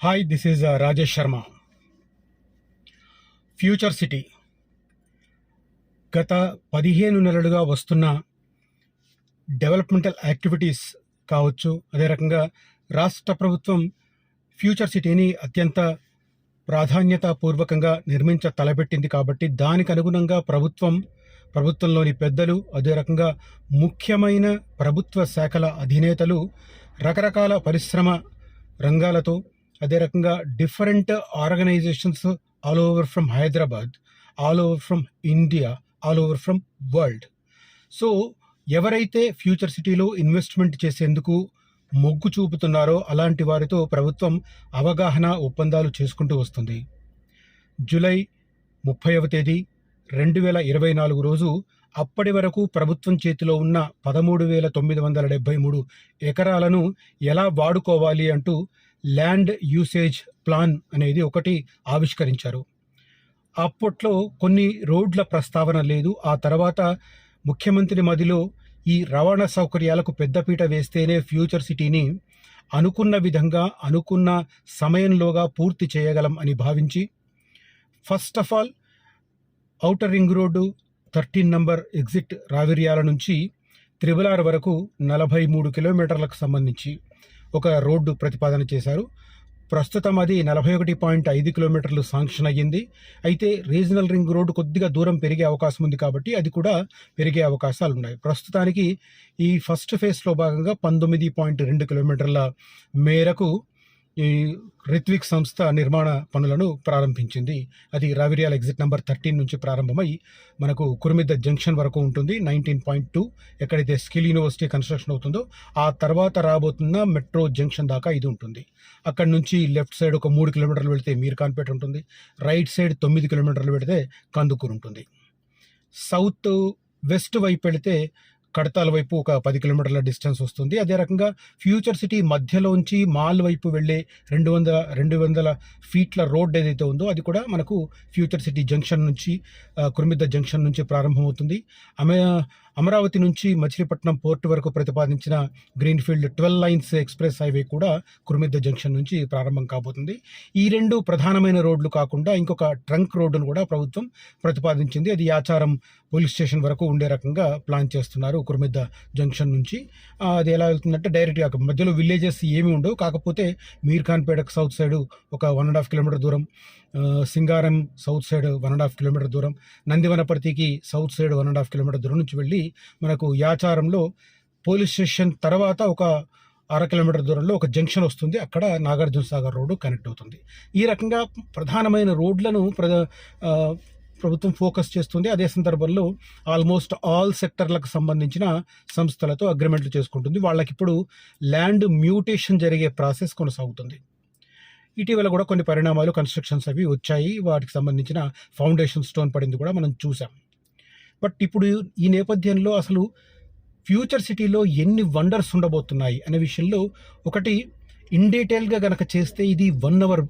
Hi this is Rajesh Sharma Future City గత పదిహేను నెలలుగా వస్తున్న డెవలప్మెంటల్ యాక్టివిటీస్ కావచ్చు అదే రకంగా రాష్ట్ర ప్రభుత్వం ఫ్యూచర్ సిటీని అత్యంత ప్రాధాన్యతాపూర్వకంగా నిర్మించ తలపెట్టింది కాబట్టి దానికి అనుగుణంగా ప్రభుత్వం ప్రభుత్వంలోని పెద్దలు అదే రకంగా ముఖ్యమైన ప్రభుత్వ శాఖల అధినేతలు రకరకాల పరిశ్రమ రంగాలతో అదే రకంగా different organisations all over from Hyderabad all over from India all over from world. So ఎవరైతే ఫ్యూచర్ సిటీలో ఇన్వెస్ట్మెంట్ చేసేందుకు మొగ్గు చూపుతున్నారో అలాంటి వారితో ప్రభుత్వం అవగాహన ఒప్పందాలు చేసుకుంటూ వస్తుంది. జూలై ముప్పైవ తేదీ రెండు వేల ఇరవై నాలుగు రోజు అప్పటి వరకు ప్రభుత్వం చేతిలో ఉన్న పదమూడు వేల తొమ్మిది వందల డెబ్బై మూడు ఎకరాలను ఎలా వాడుకోవాలి అంటూ ల్యాండ్ యూసేజ్ ప్లాన్ అనేది ఒకటి ఆవిష్కరించారు. అప్పట్లో కొన్ని రోడ్ల ప్రస్తావన లేదు. ఆ తర్వాత ముఖ్యమంత్రి మదిలో ఈ రవాణా సౌకర్యాలకు పెద్దపీట వేస్తేనే ఫ్యూచర్ సిటీని అనుకున్న విధంగా అనుకున్న సమయంలోగా పూర్తి చేయగలం అని భావించి first of all outer ring road thirteen number exit Raviryala నుంచి త్రిబులార్ వరకు నలభై మూడు కిలోమీటర్లకు సంబంధించి ఒక రోడ్డు ప్రతిపాదన చేశారు. ప్రస్తుతం అది నలభై ఒకటి పాయింట్ ఐదు కిలోమీటర్లు శాంక్షన్ అయ్యింది. అయితే రీజనల్ రింగ్ రోడ్డు కొద్దిగా దూరం పెరిగే అవకాశం ఉంది కాబట్టి అది కూడా పెరిగే అవకాశాలు ఉన్నాయి. ప్రస్తుతానికి ఈ ఫస్ట్ ఫేజ్లో భాగంగా పంతొమ్మిది పాయింట్ రెండు కిలోమీటర్ల మేరకు ఈ రిత్విక్ సంస్థ నిర్మాణ పనులను ప్రారంభించింది. అది రావిరియాల ఎగ్జిట్ నెంబర్ థర్టీన్ నుంచి ప్రారంభమై మనకు కురుమిద్ద జంక్షన్ వరకు ఉంటుంది. నైన్టీన్ పాయింట్ టూ ఎక్కడైతే స్కిల్ యూనివర్సిటీ కన్స్ట్రక్షన్ అవుతుందో ఆ తర్వాత రాబోతున్న మెట్రో జంక్షన్ దాకా ఇది ఉంటుంది. అక్కడ నుంచి లెఫ్ట్ సైడ్ ఒక మూడు కిలోమీటర్లు వెళితే మీర్ఖాన్పేట ఉంటుంది. రైట్ సైడ్ తొమ్మిది కిలోమీటర్లు పెడితే కందుకూరు ఉంటుంది. సౌత్ వెస్ట్ వైపు వెళితే కడతాల వైపు ఒక పది కిలోమీటర్ల డిస్టెన్స్ వస్తుంది. అదే రకంగా ఫ్యూచర్ సిటీ మధ్యలోంచి మాల్ వైపు వెళ్ళే రెండు వందల రెండు వందల ఫీట్ల రోడ్ ఏదైతే ఉందో అది కూడా మనకు ఫ్యూచర్ సిటీ జంక్షన్ నుంచి కుర్మిద్ద జంక్షన్ నుంచి ప్రారంభమవుతుంది. అమె అమరావతి నుంచి మచిలీపట్నం పోర్ట్ వరకు ప్రతిపాదించిన greenfield twelve lines express highway కూడా కురుమిద్ద జంక్షన్ నుంచి ప్రారంభం కాబోతుంది. ఈ రెండు ప్రధానమైన రోడ్లు కాకుండా ఇంకొక ట్రంక్ రోడ్డును కూడా ప్రభుత్వం ప్రతిపాదించింది. అది యాచారం పోలీస్ స్టేషన్ వరకు ఉండే రకంగా ప్లాన్ చేస్తున్నారు కురుమిద్ద జంక్షన్ నుంచి. అది ఎలా వెళ్తుందంటే డైరెక్ట్గా మధ్యలో విలేజెస్ ఏమి ఉండవు. కాకపోతే మీర్ఖాన్పేటకు సౌత్ సైడ్ ఒక వన్ అండ్ హాఫ్ కిలోమీటర్ దూరం Singaram south side one and half kilometre దూరం నందివనపర్తికి south side one and half kilometre దూరం నుంచి వెళ్ళి మనకు యాచారంలో పోలీస్ స్టేషన్ తర్వాత ఒక అర కిలోమీటర్ దూరంలో ఒక జంక్షన్ వస్తుంది. అక్కడ నాగార్జున సాగర్ రోడ్డు కనెక్ట్ అవుతుంది. ఈ రకంగా ప్రధానమైన రోడ్లను ప్ర ప్రభుత్వం ఫోకస్ చేస్తుంది. అదే సందర్భంలో ఆల్మోస్ట్ ఆల్ సెక్టర్లకు సంబంధించిన సంస్థలతో అగ్రిమెంట్లు చేసుకుంటుంది. వాళ్ళకి ఇప్పుడు ల్యాండ్ మ్యూటేషన్ జరిగే ప్రాసెస్ కొనసాగుతుంది. ఇటీవల కూడా కొన్ని పరిణామాలు కన్స్ట్రక్షన్స్ అవి వచ్చాయి. వాటికి సంబంధించిన ఫౌండేషన్ స్టోన్ పడింది కూడా మనం చూసాం బట్ ఇప్పుడు ఈ నేపథ్యంలో అసలు ఫ్యూచర్ సిటీలో ఎన్ని వండర్స్ ఉండబోతున్నాయి అనే విషయంలో ఒకటి ఇన్ డీటెయిల్గా కనుక చేస్తే ఇది వన్ అవర్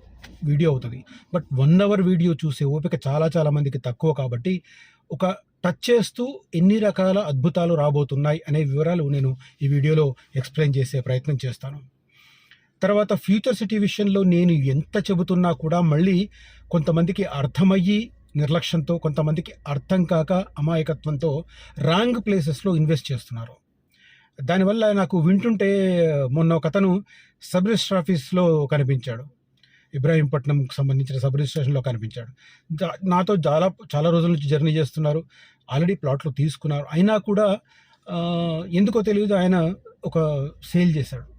వీడియో అవుతుంది. బట్ వన్ అవర్ వీడియో చూసే ఓపిక చాలా చాలా మందికి తక్కువ కాబట్టి ఒక టచ్ చేస్తూ ఎన్ని రకాల అద్భుతాలు రాబోతున్నాయి అనే వివరాలు నేను ఈ వీడియోలో ఎక్స్ప్లెయిన్ చేసే ప్రయత్నం చేస్తాను. తర్వాత ఫ్యూచర్ సిటీ విషయంలో నేను ఎంత చెబుతున్నా కూడా మళ్ళీ కొంతమందికి అర్థమయ్యి నిర్లక్ష్యంతో కొంతమందికి అర్థం కాక అమాయకత్వంతో రాంగ్ ప్లేసెస్లో ఇన్వెస్ట్ చేస్తున్నారు. దానివల్ల నాకు వింటుంటే మొన్న ఒక అతను సబ్ రిజిస్టర్ ఆఫీస్లో కనిపించాడు. ఇబ్రాహీంపట్నంకి సంబంధించిన సబ్ రిజిస్ట్రేషన్లో కనిపించాడు. నాతో చాలా చాలా రోజుల నుంచి జర్నీ చేస్తున్నారు. ఆల్రెడీ ప్లాట్లు తీసుకున్నారు. అయినా కూడా ఎందుకో తెలియదు ఆయన ఒక సేల్ చేశాడు.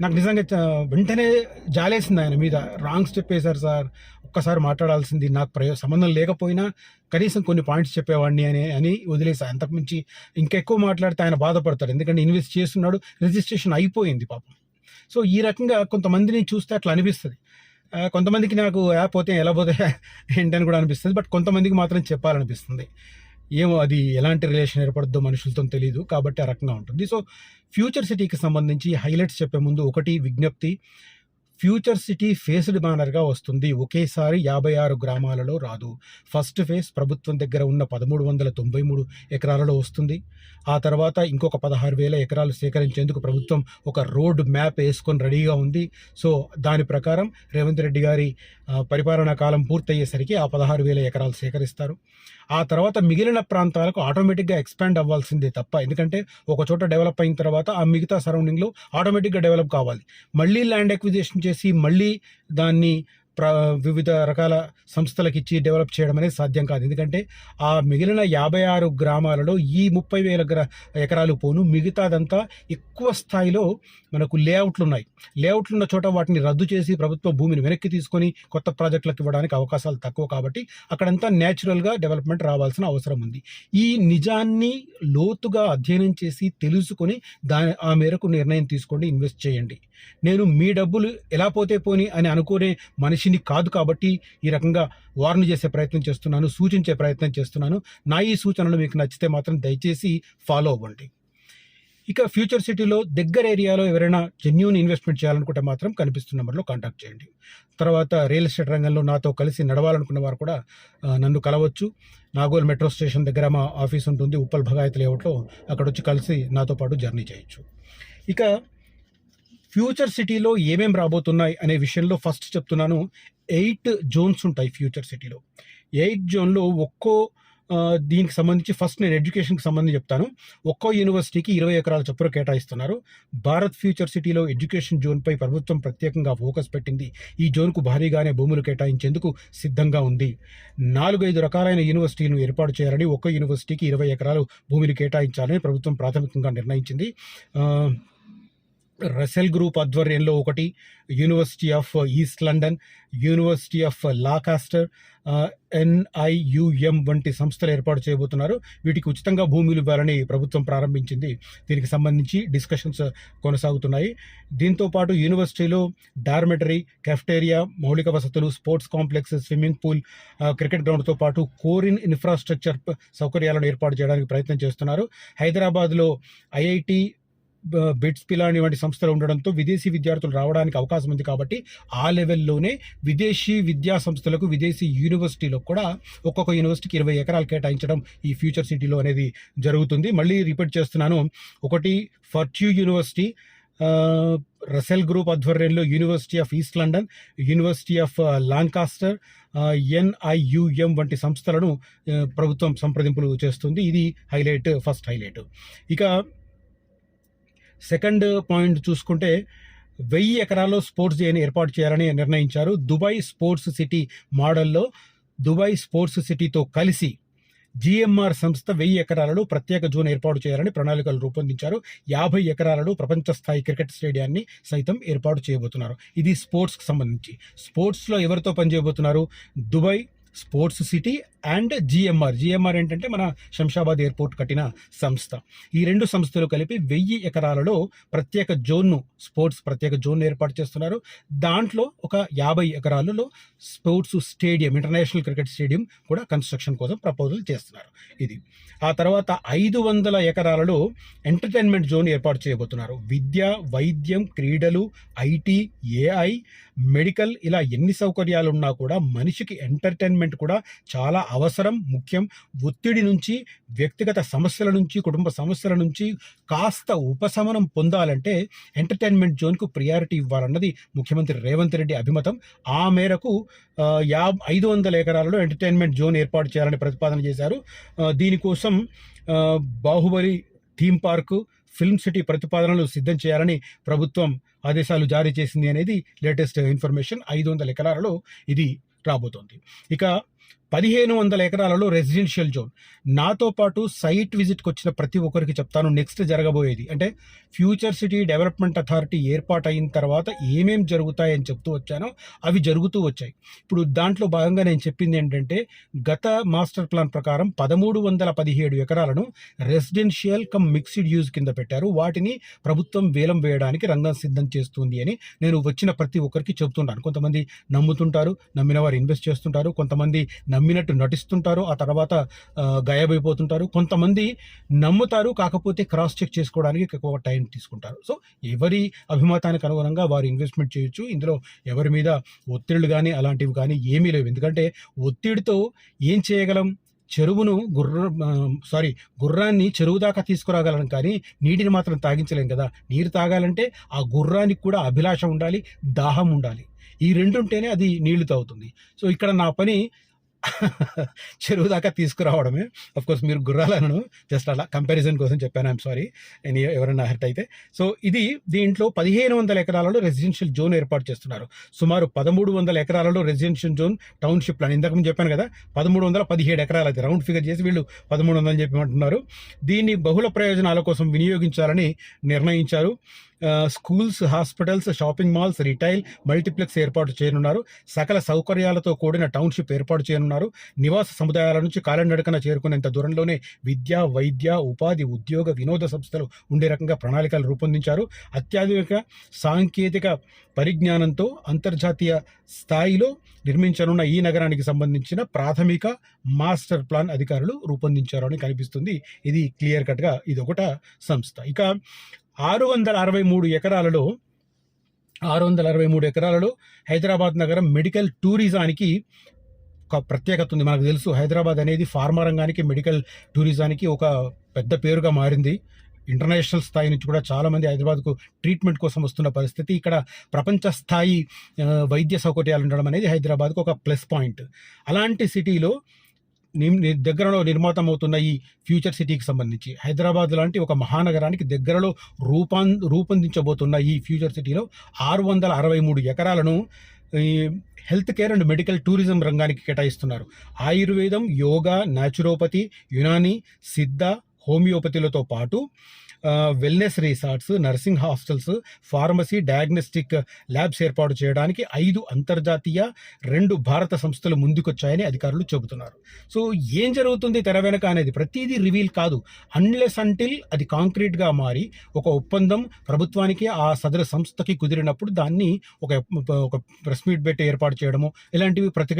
నాకు నిజంగా వెంటనే జాలేసింది ఆయన మీద. రాంగ్ స్టెప్ వేశారు సార్. ఒక్కసారి మాట్లాడాల్సింది. నాకు ప్రయో సంబంధం లేకపోయినా కనీసం కొన్ని పాయింట్స్ చెప్పేవాడిని అని అని వదిలేసా. అంతకుమించి ఇంకెక్కువ మాట్లాడితే ఆయన బాధపడతాడు. ఎందుకంటే ఇన్వెస్ట్ చేస్తున్నాడు. రిజిస్ట్రేషన్ అయిపోయింది పాపం. సో ఈ రకంగా కొంతమందిని చూస్తే అట్లా అనిపిస్తుంది. కొంతమందికి నాకు యాప్ పోతే ఎలా పోతే ఏంటని కూడా అనిపిస్తుంది. బట్ కొంతమందికి మాత్రం చెప్పాలనిపిస్తుంది. ఏమో అది ఎలాంటి రిలేషన్ ఏర్పడుద్దో మనుషులతో తెలియదు కాబట్టి ఆ రకంగా ఉంటుంది. సో ఫ్యూచర్ సిటీకి సంబంధించి హైలైట్స్ చెప్పే ముందు ఒకటి విజ్ఞప్తి. ఫ్యూచర్ సిటీ ఫేస్డ్ బ్యానర్గా వస్తుంది. ఒకేసారి యాభై ఆరు గ్రామాలలో రాదు. ఫస్ట్ ఫేజ్ ప్రభుత్వం దగ్గర ఉన్న పదమూడు వందల తొంభై మూడు ఎకరాలలో వస్తుంది. ఆ తర్వాత ఇంకొక పదహారు వేల ఎకరాలు సేకరించేందుకు ప్రభుత్వం ఒక రోడ్ మ్యాప్ వేసుకొని రెడీగా ఉంది. సో దాని ప్రకారం రేవంత్ రెడ్డి గారి పరిపాలనా కాలం పూర్తయ్యేసరికి ఆ పదహారు వేల ఎకరాలు సేకరిస్తారు. ఆ తర్వాత మిగిలిన ప్రాంతాలకు ఆటోమేటిక్గా ఎక్స్పాండ్ అవ్వాల్సిందే తప్ప ఎందుకంటే ఒక చోట డెవలప్ అయిన తర్వాత ఆ మిగతా సరౌండింగ్లో ఆటోమేటిక్గా డెవలప్ కావాలి. మళ్ళీ ల్యాండ్ ఎక్విజిషన్ చేసి మళ్ళీ దాన్ని వివిధ రకాల సంస్థలకు ఇచ్చి డెవలప్ చేయడం అనేది సాధ్యం కాదు. ఎందుకంటే ఆ మిగిలిన యాభై ఆరు గ్రామాలలో ఈ ముప్పై వేల గ్రా ఎకరాలు పోను. మిగతాదంతా ఎక్కువ స్థాయిలో మనకు లేఅవుట్లు ఉన్నాయి. లేఅవుట్లు ఉన్న చోట వాటిని రద్దు చేసి ప్రభుత్వ భూమిని వెనక్కి తీసుకొని కొత్త ప్రాజెక్టులకు ఇవ్వడానికి అవకాశాలు తక్కువ కాబట్టి అక్కడంతా న్యాచురల్గా డెవలప్మెంట్ రావాల్సిన అవసరం ఉంది. ఈ నిజాన్ని లోతుగా అధ్యయనం చేసి తెలుసుకొని దాని ఆ మేరకు నిర్ణయం తీసుకోండి ఇన్వెస్ట్ చేయండి. నేను మీ డబ్బులు ఎలా పోతే పోని అని అనుకునే మనిషి మనిషిని కాదు కాబట్టి ఈ రకంగా వార్న్ చేసే ప్రయత్నం చేస్తున్నాను సూచించే ప్రయత్నం చేస్తున్నాను. నా ఈ సూచనలు మీకు నచ్చితే మాత్రం దయచేసి ఫాలో అవ్వండి. ఇక ఫ్యూచర్ సిటీలో దగ్గర ఏరియాలో ఎవరైనా జెన్యున్ ఇన్వెస్ట్మెంట్ చేయాలనుకుంటే మాత్రం కనిపిస్తున్న నెంబర్లో కాంటాక్ట్ చేయండి. తర్వాత రియల్ ఎస్టేట్ రంగంలో నాతో కలిసి నడవాలనుకున్న వారు కూడా నన్ను కలవచ్చు. నాగోల్ మెట్రో స్టేషన్ దగ్గర మా ఆఫీస్ ఉంటుంది. ఉప్పల్ భగాయత్ లేఅవుట్లో అక్కడ వచ్చి కలిసి నాతో పాటు జర్నీ చేయొచ్చు. ఇక ఫ్యూచర్ సిటీలో ఏమేం రాబోతున్నాయి అనే విషయంలో ఫస్ట్ చెప్తున్నాను. ఎయిట్ జోన్స్ ఉంటాయి ఫ్యూచర్ సిటీలో. ఎయిట్ జోన్లో ఒక్కో దీనికి సంబంధించి ఫస్ట్ నేను ఎడ్యుకేషన్కి సంబంధించి చెప్తాను. ఒక్కో యూనివర్సిటీకి ఇరవై ఎకరాల చొప్పున కేటాయిస్తున్నారు. భారత్ ఫ్యూచర్ సిటీలో ఎడ్యుకేషన్ జోన్పై ప్రభుత్వం ప్రత్యేకంగా ఫోకస్ పెట్టింది. ఈ జోన్కు భారీగానే భూములు కేటాయించేందుకు సిద్ధంగా ఉంది. నాలుగైదు రకాలైన యూనివర్సిటీలను ఏర్పాటు చేయాలని ఒక్కో యూనివర్సిటీకి ఇరవై ఎకరాలు భూమిని కేటాయించాలని ప్రభుత్వం ప్రాథమికంగా నిర్ణయించింది. రసెల్ గ్రూప్ ఆధ్వర్యంలో ఒకటి university of East London university of Lancaster NIUM వంటి సంస్థలు ఏర్పాటు చేయబోతున్నారు. వీటికి ఉచితంగా భూములు ఇవ్వాలని ప్రభుత్వం ప్రారంభించింది. దీనికి సంబంధించి డిస్కషన్స్ కొనసాగుతున్నాయి. దీంతో పాటు యూనివర్సిటీలో డార్మెటరీ కెఫ్టేరియా మౌలిక వసతులు sports complex swimming pool cricket గ్రౌండ్తో పాటు కోరిన్ ఇన్ఫ్రాస్ట్రక్చర్ సౌకర్యాలను ఏర్పాటు చేయడానికి ప్రయత్నం చేస్తున్నారు. హైదరాబాద్లో ఐఐటి బిట్స్ పిలాని వంటి సంస్థలు ఉండడంతో విదేశీ విద్యార్థులు రావడానికి అవకాశం ఉంది కాబట్టి ఆ లెవెల్లోనే విదేశీ విద్యా సంస్థలకు విదేశీ యూనివర్సిటీలో కూడా ఒక్కొక్క యూనివర్సిటీకి ఇరవై ఎకరాలు కేటాయించడం ఈ ఫ్యూచర్ సిటీలో అనేది జరుగుతుంది. మళ్ళీ రిపీట్ చేస్తున్నాను. ఒకటి ఫర్ట్యూ యూనివర్సిటీ రసెల్ గ్రూప్ ఆధ్వర్యంలో university of East London university of Lancaster NIUM వంటి సంస్థలను ప్రభుత్వం సంప్రదింపులు చేస్తుంది. ఇది హైలైట్ ఫస్ట్ హైలైట్. ఇక సెకండ్ పాయింట్ చూసుకుంటే వెయ్యి ఎకరాల్లో స్పోర్ట్స్ డేని ఏర్పాటు చేయాలని నిర్ణయించారు. దుబాయ్ స్పోర్ట్స్ సిటీ మోడల్లో దుబాయ్ స్పోర్ట్స్ సిటీతో కలిసి జిఎంఆర్ సంస్థ వెయ్యి ఎకరాలలో ప్రత్యేక జోన్ ఏర్పాటు చేయాలని ప్రణాళికలు రూపొందించారు. యాభై ఎకరాలలో ప్రపంచ స్థాయి క్రికెట్ స్టేడియాన్ని సైతం ఏర్పాటు చేయబోతున్నారు. ఇది స్పోర్ట్స్కి సంబంధించి. స్పోర్ట్స్లో ఎవరితో పనిచేయబోతున్నారు? Dubai Sports City and GMR. GMR ఏంటంటే మన శంషాబాద్ ఎయిర్పోర్ట్ కట్టిన సంస్థ. ఈ రెండు సంస్థలు కలిపి వెయ్యి ఎకరాలలో ప్రత్యేక జోన్ను స్పోర్ట్స్ ప్రత్యేక జోన్ ఏర్పాటు చేస్తున్నారు. దాంట్లో ఒక యాభై ఎకరాలలో sports stadium international cricket stadium కూడా కన్స్ట్రక్షన్ కోసం ప్రపోజల్ చేస్తున్నారు. ఇది ఆ తర్వాత ఐదు వందల ఎకరాలలో ఎంటర్టైన్మెంట్ జోన్ ఏర్పాటు చేయబోతున్నారు. విద్య వైద్యం క్రీడలు ఐటీ ఏఐ మెడికల్ ఇలా ఎన్ని సౌకర్యాలు ఉన్నా కూడా మనిషికి ఎంటర్టైన్మెంట్ కూడా చాలా అవసరం ముఖ్యం ఒత్తిడి నుంచి వ్యక్తిగత సమస్యల నుంచి కుటుంబ సమస్యల నుంచి కాస్త ఉపశమనం పొందాలంటే ఎంటర్టైన్మెంట్ జోన్కు ప్రియారిటీ ఇవ్వాలన్నది ముఖ్యమంత్రి రేవంత్ రెడ్డి అభిమతం. ఆ మేరకు యా ఐదు వందల ఎకరాలలో ఎంటర్టైన్మెంట్ జోన్ ఏర్పాటు చేయాలని ప్రతిపాదన చేశారు. దీనికోసం Baahubali theme park film city ప్రతిపాదనలు సిద్ధం చేయాలని ప్రభుత్వం ఆదేశాలు జారీ చేసింది అనేది లేటెస్ట్ ఇన్ఫర్మేషన్. ఐదు వందల ఎకరాలలో ఇది రాబోతోంది. ఇక పదిహేను వందల ఎకరాలలో రెసిడెన్షియల్ జోన్ నాతో పాటు సైట్ విజిట్కి వచ్చిన ప్రతి ఒక్కరికి చెప్తాను. నెక్స్ట్ జరగబోయేది. అంటే ఫ్యూచర్ సిటీ డెవలప్మెంట్ అథారిటీ ఏర్పాటు అయిన తర్వాత ఏమేం జరుగుతాయని చెప్తూ వచ్చానో అవి జరుగుతూ వచ్చాయి. ఇప్పుడు దాంట్లో భాగంగా నేను చెప్పింది ఏంటంటే గత మాస్టర్ ప్లాన్ ప్రకారం పదమూడు వందల పదిహేడు ఎకరాలను రెసిడెన్షియల్ కమ్ మిక్స్డ్ యూజ్ కింద పెట్టారు. వాటిని ప్రభుత్వం వేలం వేయడానికి రంగం సిద్ధం చేస్తుంది అని నేను వచ్చిన ప్రతి ఒక్కరికి చెప్తుంటాను కొంతమంది నమ్ముతుంటారు నమ్మిన వారు ఇన్వెస్ట్ చేస్తుంటారు. కొంతమంది నమ్మినట్టు నటిస్తుంటారు ఆ తర్వాత గాయబైపోతుంటారు. కొంతమంది నమ్ముతారు కాకపోతే క్రాస్ చెక్ చేసుకోవడానికి ఎక్కువ టైం తీసుకుంటారు. సో ఎవరి అభిమతానికి అనుగుణంగా వారు ఇన్వెస్ట్మెంట్ చేయొచ్చు. ఇందులో ఎవరి మీద ఒత్తిళ్ళు కానీ అలాంటివి కానీ ఏమీ లేవు. ఎందుకంటే ఒత్తిడితో ఏం చేయగలం? చెరువును గుర్ర సారీ గుర్రాన్ని చెరువు దాకా తీసుకురాగలను కానీ నీటిని మాత్రం తాగించలేం కదా. నీరు తాగాలంటే ఆ గుర్రానికి కూడా అభిలాష ఉండాలి దాహం ఉండాలి. ఈ రెండు ఉంటేనే అది నీళ్ళు తాగుతుంది. సో ఇక్కడ నా పని చెరువు దాకా తీసుకురావడమే. అఫ్ కోర్స్ మీరు గుర్రాలను జస్ట్ అలా కంపారిజన్ కోసం చెప్పాను ఐఎమ్ సారీ నేను ఎవరైనా హర్ట్ అయితే. సో ఇది దీంట్లో పదిహేను వందల ఎకరాలలో రెసిడెన్షియల్ జోన్ ఏర్పాటు చేస్తున్నారు. సుమారు పదమూడు వందల ఎకరాలలో రెసిడెన్షియల్ జోన్ టౌన్షిప్ అని ఇంతకు ముందు చెప్పాను కదా పదమూడు వందల పదిహేడు ఎకరాలు అది రౌండ్ ఫిగర్ చేసి వీళ్ళు పదమూడు వందలు చెప్పమంటున్నారు. దీన్ని బహుళ ప్రయోజనాల కోసం వినియోగించాలని నిర్ణయించారు. Schools hospitals shopping malls retail multiplex ఏర్పాటు చేయనున్నారు. సకల సౌకర్యాలతో కూడిన టౌన్షిప్ ఏర్పాటు చేయనున్నారు. నివాస సముదాయాల నుంచి కాలినడకన చేరుకునేంత దూరంలోనే విద్య వైద్య ఉపాధి ఉద్యోగ వినోద సంస్థలు ఉండే రకంగా ప్రణాళికలు రూపొందించారు. అత్యాధునిక సాంకేతిక పరిజ్ఞానంతో అంతర్జాతీయ స్థాయిలో నిర్మించనున్న ఈ నగరానికి సంబంధించిన ప్రాథమిక మాస్టర్ ప్లాన్ అధికారులు రూపొందించారు అని కనిపిస్తుంది. ఇది క్లియర్ కట్గా ఇది ఒకట సంస్థ. ఇక ఆరు వందల అరవై మూడు ఎకరాలలో ఆరు వందల అరవై మూడు ఎకరాలలో హైదరాబాద్ నగరం మెడికల్ టూరిజానికి ఒక ప్రత్యేకత ఉంది. మనకు తెలుసు హైదరాబాద్ అనేది ఫార్మా రంగానికి మెడికల్ టూరిజానికి ఒక పెద్ద పేరుగా మారింది. ఇంటర్నేషనల్ స్థాయి నుంచి కూడా చాలామంది హైదరాబాద్కు ట్రీట్మెంట్ కోసం వస్తున్న పరిస్థితి. ఇక్కడ ప్రపంచ స్థాయి వైద్య సౌకర్యాలు ఉండడం అనేది హైదరాబాద్కు ఒక ప్లస్ పాయింట్. అలాంటి సిటీలో దగ్గరలో నిర్మాతమవుతున్న ఈ ఫ్యూచర్ సిటీకి సంబంధించి హైదరాబాద్ లాంటి ఒక మహానగరానికి దగ్గరలో రూపాన్ రూపొందించబోతున్న ఈ ఫ్యూచర్ సిటీలో ఆరు వందల అరవై మూడు ఎకరాలను health care and medical tourism రంగానికి కేటాయిస్తున్నారు. ఆయుర్వేదం యోగా న్యాచురోపతి యునాని సిద్ధ హోమియోపతిలతో పాటు wellness resorts nursing hostels pharmacy diagnostic labs ఏర్పాటు చేయడానికి ఐదు అంతర్జాతీయ రెండు భారత సంస్థలు ముందుకొచ్చాయని అధికారులు చెబుతున్నారు. సో ఏం జరుగుతుంది తెర వెనక అనేది ప్రతిదీ రివీల్ కాదు. అన్లెస్ అంటిల్ అది కాంక్రీట్గా మారి ఒక ఒప్పందం ప్రభుత్వానికి ఆ సదరు సంస్థకి కుదిరినప్పుడు దాన్ని ఒక ఒక ప్రెస్ మీట్ పెట్టి ఏర్పాటు చేయడము ఇలాంటివి ప్రతి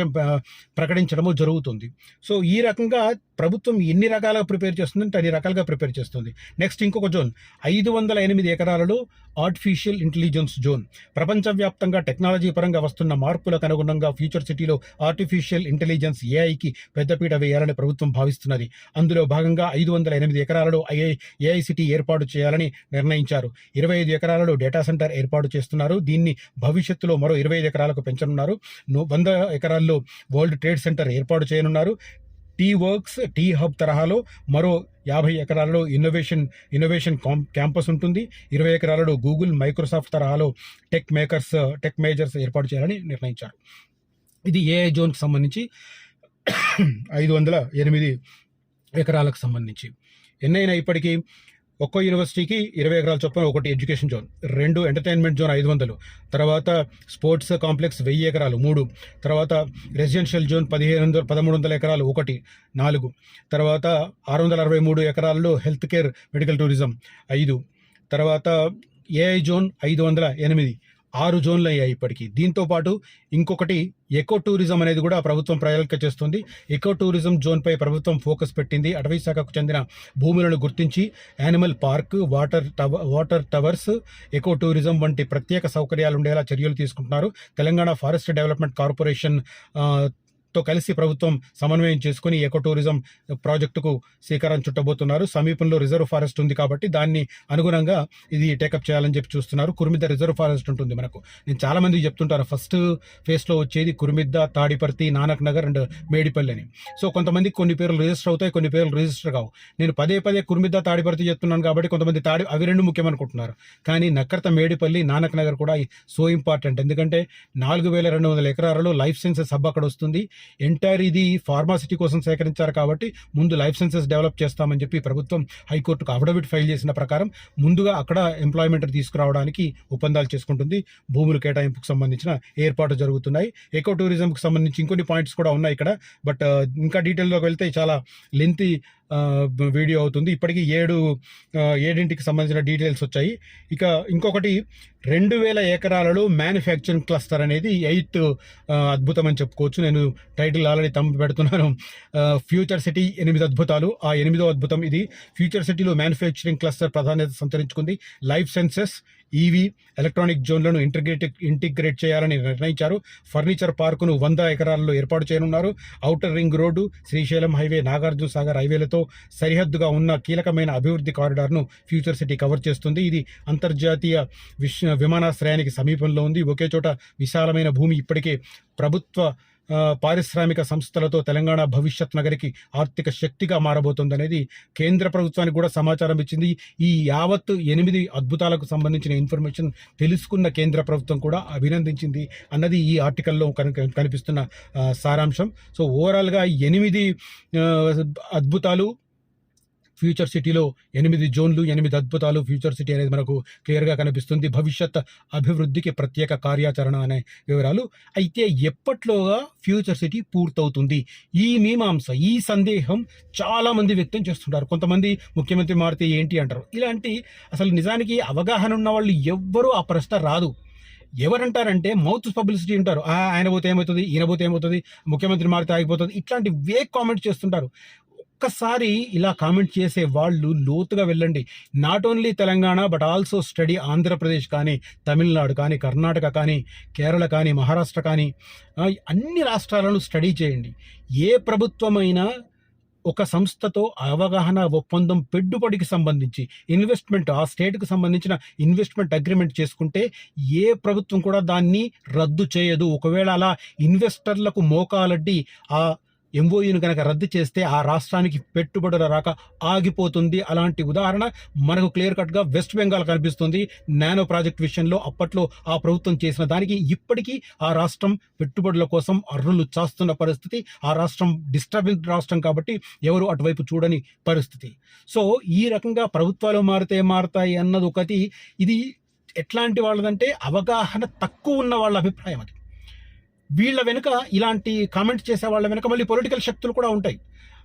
ప్రకటించడము జరుగుతుంది. సో ఈ రకంగా ప్రభుత్వం ఎన్ని రకాలుగా ప్రిపేర్ చేస్తుందంటే అన్ని రకాలుగా ప్రిపేర్ చేస్తుంది. నెక్స్ట్ ఇంకొక జోన్ ఐదు వందల ఎనిమిది ఎకరాలలో ఆర్టిఫిషియల్ ఇంటెలిజెన్స్ జోన్. ప్రపంచవ్యాప్తంగా టెక్నాలజీ పరంగా వస్తున్న మార్పులకు అనుగుణంగా ఫ్యూచర్ సిటీలో ఆర్టిఫిషియల్ ఇంటెలిజెన్స్ ఏఐకి పెద్దపీట వేయాలని ప్రభుత్వం భావిస్తున్నది. అందులో భాగంగా ఐదు వందల ఎనిమిది ఎకరాలలో ఐఐ ఏఐసిటీ ఏర్పాటు చేయాలని నిర్ణయించారు. ఇరవై ఐదు ఎకరాలలో డేటా సెంటర్ ఏర్పాటు చేస్తున్నారు. దీన్ని భవిష్యత్తులో మరో ఇరవై ఐదు ఎకరాలకు పెంచనున్నారు. వంద ఎకరాల్లో వరల్డ్ ట్రేడ్ సెంటర్ ఏర్పాటు చేయనున్నారు. టీ వర్క్స్ టీ హబ్ తరహాలో మరో యాభై ఎకరాలలో ఇన్నోవేషన్ ఇన్నోవేషన్ క్యాంపస్ ఉంటుంది. ఇరవై ఎకరాలలో గూగుల్ మైక్రోసాఫ్ట్ తరహాలో టెక్ మేకర్స్ టెక్ మేజర్స్ ఏర్పాటు చేయాలని నిర్ణయించారు. ఇది ఏఐ జోన్కి సంబంధించి ఐదు వందల ఎనిమిది ఎకరాలకు సంబంధించి. ఎన్నైనా ఇప్పటికీ ఒక్కో యూనివర్సిటీకి ఇరవై ఎకరాల చొప్పున ఒకటి ఎడ్యుకేషన్ జోన్ రెండు ఎంటర్టైన్మెంట్ జోన్ ఐదు వందలు. తర్వాత స్పోర్ట్స్ కాంప్లెక్స్ వెయ్యి ఎకరాలు మూడు. తర్వాత రెసిడెన్షియల్ జోన్ పదిహేను వందల పదమూడు వందల ఎకరాలు ఒకటి నాలుగు. తర్వాత ఆరు వందల అరవై మూడు ఎకరాల్లో హెల్త్ కేర్ మెడికల్ టూరిజం ఐదు. తర్వాత ఏఐ జోన్ ఐదు వందల ఎనిమిది. ఆరు జోన్లు అయ్యాయి ఇప్పటికీ. దీంతో పాటు ఇంకొకటి ఎకో టూరిజం అనేది కూడా ప్రభుత్వం ప్రణాళిక చేస్తుంది. ఎకో టూరిజం జోన్పై ప్రభుత్వం ఫోకస్ పెట్టింది. అటవీ శాఖకు చెందిన భూములను గుర్తించి animal park water tower water towers eco tourism వంటి ప్రత్యేక సౌకర్యాలు ఉండేలా చర్యలు తీసుకుంటున్నారు. తెలంగాణ ఫారెస్ట్ డెవలప్మెంట్ కార్పొరేషన్ తో కలిసి ప్రభుత్వం సమన్వయం చేసుకుని ఎకో టూరిజం ప్రాజెక్టుకు శ్రీకారం చుట్టబోతున్నారు. సమీపంలో రిజర్వ్ ఫారెస్ట్ ఉంది కాబట్టి దాన్ని అనుగుణంగా ఇది టేకప్ చేయాలని చెప్పి చూస్తున్నారు. కుర్మిద్ద రిజర్వ్ ఫారెస్ట్ ఉంటుంది మనకు. నేను చాలామంది చెప్తుంటారు చెప్తుంటాను ఫస్ట్ ఫేస్లో వచ్చేది కుర్మిద్ద తాడిపర్తి నానక్ నగర్ అండ్ మేడిపల్లి అని. సో కొంతమందికి కొన్ని పేర్లు రిజిస్టర్ అవుతాయి కొన్ని పేర్లు రిజిస్టర్ కావు. నేను పదే పదే కుర్మిద్ద తాడిపర్తి చెప్తున్నాను కాబట్టి కొంతమంది తాడి అవి రెండు ముఖ్యమనుకుంటున్నారు. కానీ నక్కర్త మేడిపల్లి నానక్ నగర్ కూడా సో ఇంపార్టెంట్. ఎందుకంటే నాలుగు వేల రెండు వందల ఎకరాలలో లైఫ్ సైన్సెస్ హబ్ అక్కడ వస్తుంది. ఎంటైర్ ఇది ఫార్మాసిటీ కోసం సేకరించారు కాబట్టి ముందు లైఫ్ సైన్సెస్ డెవలప్ చేస్తామని చెప్పి ప్రభుత్వం హైకోర్టుకు అఫిడవిట్ ఫైల్ చేసిన ప్రకారం ముందుగా అక్కడ ఎంప్లాయ్మెంట్ తీసుకురావడానికి ఒప్పందాలు చేసుకుంటుంది. భూములు కేటాయింపుకు సంబంధించిన ఏర్పాటు జరుగుతున్నాయి. ఎకో టూరిజంకి సంబంధించి ఇంకొన్ని పాయింట్స్ కూడా ఉన్నాయి ఇక్కడ. బట్ uh, ఇంకా డీటెయిల్లోకి వెళ్తే చాలా లెంతీ వీడియో అవుతుంది. ఇప్పటికీ ఏడు ఏడింటికి సంబంధించిన డీటెయిల్స్ వచ్చాయి. ఇక ఇంకొకటి రెండు వేల ఎకరాలలో మ్యానుఫ్యాక్చరింగ్ క్లస్టర్ అనేది ఎయిత్ అద్భుతం అని చెప్పుకోవచ్చు. నేను టైటిల్ ఆల్రెడీ తమ్ము పెడుతున్నాను. ఫ్యూచర్ సిటీ ఎనిమిది అద్భుతాలు. ఆ ఎనిమిదో అద్భుతం ఇది. ఫ్యూచర్ సిటీలో మ్యానుఫ్యాక్చరింగ్ క్లస్టర్ ప్రాధాన్యత సంతరించుకుంది. లైఫ్ సెన్సెస్ ఈవీ ఎలక్ట్రానిక్ జోన్లను ఇంటిగ్రేట్ ఇంటిగ్రేట్ చేయాలని నిర్ణయించారు. ఫర్నిచర్ పార్కును వంద ఎకరాల్లో ఏర్పాటు చేయనున్నారు. Outer ring road Srisailam highway Nagarjuna Sagar హైవేలతో సరిహద్దుగా ఉన్న కీలకమైన అభివృద్ధి కారిడార్ను ఫ్యూచర్ సిటీ కవర్ చేస్తుంది. ఇది అంతర్జాతీయ విశ్వ విమానాశ్రయానికి సమీపంలో ఉంది. ఒకే చోట విశాలమైన భూమి ఇప్పటికే ప్రభుత్వ పారిశ్రామిక సంస్థలతో తెలంగాణ భవిష్యత్ నగరికి ఆర్థిక శక్తిగా మారబోతోందనేది కేంద్ర ప్రభుత్వానికి కూడా సమాచారం ఇచ్చింది. ఈ యావత్ ఎనిమిది అద్భుతాలకు సంబంధించిన ఇన్ఫర్మేషన్ తెలుసుకున్న కేంద్ర ప్రభుత్వం కూడా అభినందించింది అన్నది ఈ ఆర్టికల్లో కనిపిస్తున్న సారాంశం. సో ఓవరాల్గా ఎనిమిది అద్భుతాలు ఫ్యూచర్ సిటీలో ఎనిమిది జోన్లు ఎనిమిది అద్భుతాలు ఫ్యూచర్ సిటీ అనేది మనకు క్లియర్గా కనిపిస్తుంది. భవిష్యత్ అభివృద్ధికి ప్రత్యేక కార్యాచరణ అనే వివరాలు. అయితే ఎప్పట్లోగా ఫ్యూచర్ సిటీ పూర్తవుతుంది? ఈ మీమాంస ఈ సందేహం చాలామంది వ్యక్తం చేస్తుంటారు. కొంతమంది ముఖ్యమంత్రి మారితే ఏంటి అంటారు? ఇలాంటి అసలు నిజానికి అవగాహన ఉన్న వాళ్ళు ఎవ్వరూ ఆ ప్రశ్న రాదు. ఎవరంటారంటే మౌత్ పబ్లిసిటీ ఉంటారు "ఆ, ఆయన పోతే ఏమవుతుంది? ఈయన పోతే ఏమవుతుంది? ముఖ్యమంత్రి మారితే ఆగిపోతుంది. ఇట్లాంటి వేక్ కామెంట్ చేస్తుంటారు. ఒక్కసారి ఇలా కామెంట్ చేసే వాళ్ళు లోతుగా వెళ్ళండి. Not only Telangana but also study Andhra Pradesh కానీ తమిళనాడు కానీ కర్ణాటక కానీ కేరళ కానీ మహారాష్ట్ర కానీ అన్ని రాష్ట్రాలను స్టడీ చేయండి. ఏ ప్రభుత్వమైనా ఒక సంస్థతో అవగాహన ఒప్పందం పెట్టుబడికి సంబంధించి ఇన్వెస్ట్మెంట్ ఆ స్టేట్కి సంబంధించిన ఇన్వెస్ట్మెంట్ అగ్రిమెంట్ చేసుకుంటే ఏ ప్రభుత్వం కూడా దాన్ని రద్దు చేయదు. ఒకవేళ అలా ఇన్వెస్టర్లకు మోకాలడ్డి ఆ ఎంఓయూని కనుక రద్దు చేస్తే ఆ రాష్ట్రానికి పెట్టుబడుల రాక ఆగిపోతుంది. అలాంటి ఉదాహరణ మనకు క్లియర్ కట్గా వెస్ట్ బెంగాల్ కనిపిస్తుంది. నానో ప్రాజెక్ట్ విషయంలో అప్పట్లో ఆ ప్రభుత్వం చేసిన దానికి ఇప్పటికీ ఆ రాష్ట్రం పెట్టుబడుల కోసం అర్రులు చాస్తున్న పరిస్థితి ఆ రాష్ట్రం డిస్టర్బింగ్ రాష్ట్రం కాబట్టి ఎవరు అటువైపు చూడని పరిస్థితి. సో ఈ రకంగా ప్రభుత్వాలు మారితే మారుతాయి అన్నది ఒకటి. ఇది ఎట్లాంటి వాళ్ళదంటే అవగాహన తక్కువ ఉన్న వాళ్ళ అభిప్రాయం అది. వీళ్ళ వెనుక ఇలాంటి కామెంట్ చేసే వాళ్ళ వెనుక మళ్ళీ పొలిటికల్ శక్తులు కూడా ఉంటాయి.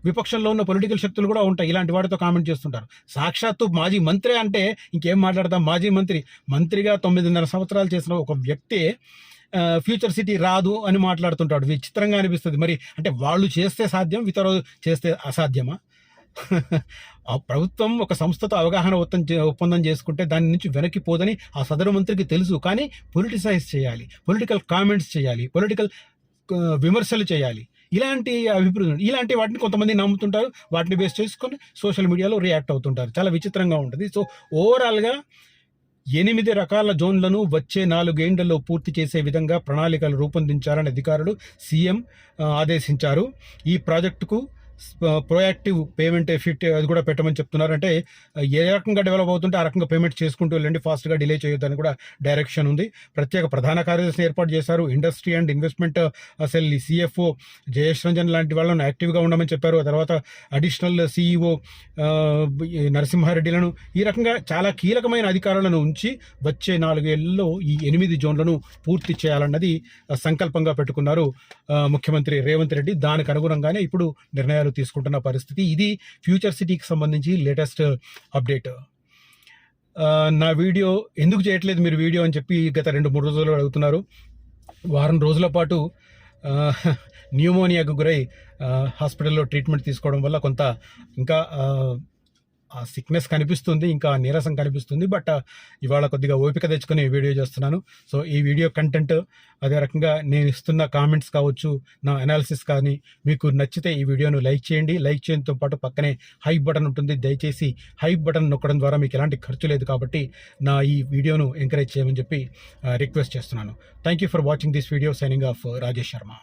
విపక్షంలో ఉన్న పొలిటికల్ శక్తులు కూడా ఉంటాయి. ఇలాంటి వాటితో కామెంట్ చేస్తుంటారు. సాక్షాత్తు మాజీ మంత్రి అంటే ఇంకేం మాట్లాడతాం? మాజీ మంత్రి. మంత్రిగా తొమ్మిదిన్నర సంవత్సరాలు చేసిన ఒక వ్యక్తి ఫ్యూచర్ సిటీ రాదు అని మాట్లాడుతుంటాడు. విచిత్రంగా అనిపిస్తుంది. మరి అంటే వాళ్ళు చేస్తే సాధ్యం ఇతరులు చేస్తే అసాధ్యమా? ప్రభుత్వం ఒక సంస్థతో అవగాహన ఒప్పందం చేసుకుంటే దాని నుంచి వెనక్కి పోదని ఆ సదరు మంత్రికి తెలుసు. కానీ పొలిటిసైజ్ చేయాలి. పొలిటికల్ కామెంట్స్ చేయాలి. పొలిటికల్ విమర్శలు చేయాలి. ఇలాంటి అభిప్రాయం ఇలాంటి వాటిని కొంతమంది నమ్ముతుంటారు. వాటిని బేస్ చేసుకొని సోషల్ మీడియాలో రియాక్ట్ అవుతుంటారు. చాలా విచిత్రంగా ఉంటుంది. సో ఓవరాల్గా ఎనిమిది రకాల జోన్లను వచ్చే నాలుగేండ్లలో పూర్తి చేసే విధంగా ప్రణాళికలు రూపొందించాలని అధికారులు సీఎం ఆదేశించారు. ఈ ప్రాజెక్టుకు ప్రోయాక్టివ్ పేమెంట్ ఎఫిట్ అది కూడా పెట్టమని చెప్తున్నారు. అంటే ఏ రకంగా డెవలప్ అవుతుంటే ఆ రకంగా పేమెంట్ చేసుకుంటూ వెళ్ళండి ఫాస్ట్గా డిలే చేయొద్దని కూడా డైరెక్షన్ ఉంది. ప్రత్యేక ప్రధాన కార్యదర్శిని ఏర్పాటు చేశారు. ఇండస్ట్రీ అండ్ ఇన్వెస్ట్మెంట్ అసలు సిఎఫ్ఓ జయేష్ రంజన్ లాంటి వాళ్ళను యాక్టివ్గా ఉండమని చెప్పారు. ఆ తర్వాత అడిషనల్ సిఇఓ నరసింహారెడ్డిలను ఈ రకంగా చాలా కీలకమైన అధికారులను ఉంచి వచ్చే నాలుగేళ్ళలో ఈ ఎనిమిది జోన్లను పూర్తి చేయాలన్నది సంకల్పంగా పెట్టుకున్నారు ముఖ్యమంత్రి రేవంత్ రెడ్డి. దానికి అనుగుణంగానే ఇప్పుడు నిర్ణయాలు తీసుకుంటున్న పరిస్థితి. ఇది ఫ్యూచర్ సిటీకి సంబంధించి లేటెస్ట్ అప్డేట్. నా వీడియో ఎందుకు చేయట్లేదు మీరు వీడియో అని చెప్పి గత రెండు మూడు రోజులు అడుగుతున్నారు. వారం రోజుల పాటు న్యూమోనియాకు గురై హాస్పిటల్లో ట్రీట్మెంట్ తీసుకోవడం వల్ల కొంత ఇంకా ఆ సిక్నెస్ కనిపిస్తుంది ఇంకా నీరసం కనిపిస్తుంది బట్ uh, ఇవాళ కొద్దిగా ఓపిక తెచ్చుకొని వీడియో చేస్తున్నాను. సో ఈ వీడియో కంటెంట్ అదే రకంగా నేను ఇస్తున్న కామెంట్స్ కావచ్చు నా అనాలిసిస్ కానీ మీకు నచ్చితే ఈ వీడియోను లైక్ చేయండి. లైక్ చేయడంతో పాటు పక్కనే హైప్ బటన్ ఉంటుంది. దయచేసి హైప్ బటన్ నొక్కడం ద్వారా మీకు ఎలాంటి ఖర్చు లేదు కాబట్టి నా ఈ వీడియోను ఎంకరేజ్ చేయమని చెప్పి uh, రిక్వెస్ట్ చేస్తున్నాను. Thank you for watching this video signing off Rajesh Sharma